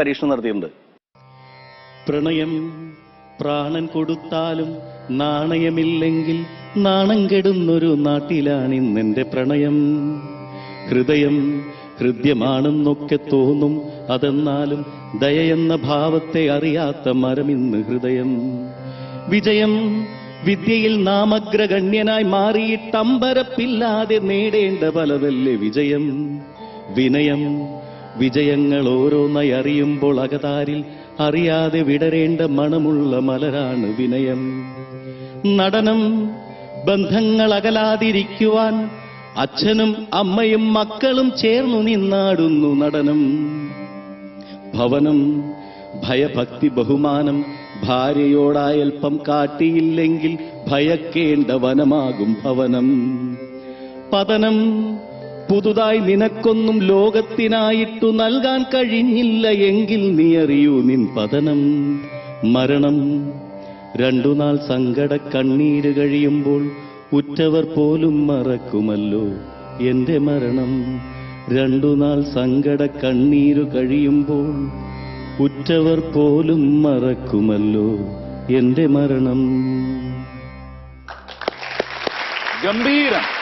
പരീക്ഷണം നടത്തിയിട്ടുണ്ട്. പ്രണയം പ്രാണൻ കൊടുത്താലും നാണയമില്ലെങ്കിൽ നാണം കെടുന്നൊരു പ്രണയം. ഹൃദയം ഹൃദ്യമാണെന്നൊക്കെ തോന്നും അതെന്നാലും ദയയെന്ന ഭാവത്തെ അറിയാത്ത മരമിന്ന് ഹൃദയം. വിജയം വിദ്യയിൽ നാമഗ്രഗണ്യനായി മാറിയിട്ടമ്പരപ്പില്ലാതെ നേടേണ്ട പലതല്ലേ വിജയം. വിനയം വിജയങ്ങൾ ഓരോന്നായി അറിയുമ്പോൾ അകതാരിൽ അറിയാതെ വിടരേണ്ട മണമുള്ള മലരാണ് വിനയം. നടനം ബന്ധങ്ങൾ അകലാതിരിക്കുവാൻ അച്ഛനും അമ്മയും മക്കളും ചേർന്നു നിന്നാടുന്നു നടനം. ഭവനം ഭയഭക്തി ബഹുമാനം ഭാര്യയോടായൽപ്പം കാട്ടിയില്ലെങ്കിൽ ഭയക്കേണ്ട വനമാകും ഭവനം. പതനം പുതുതായി നിനക്കൊന്നും ലോകത്തിനായിട്ടു നൽകാൻ കഴിഞ്ഞില്ല എങ്കിൽ നീ അറിയൂ നിൻ പതനം മരണം. രണ്ടു നാൾ സങ്കട കണ്ണീര് കഴിയുമ്പോൾ ഉറ്റവർ പോലും മറക്കുമല്ലോ എന്റെ മരണം. രണ്ടു നാൾ സങ്കട കണ്ണീര് കഴിയുമ്പോൾ ഉറ്റവർ പോലും മറക്കുമല്ലോ എന്റെ മരണം. ഗംഭീരം.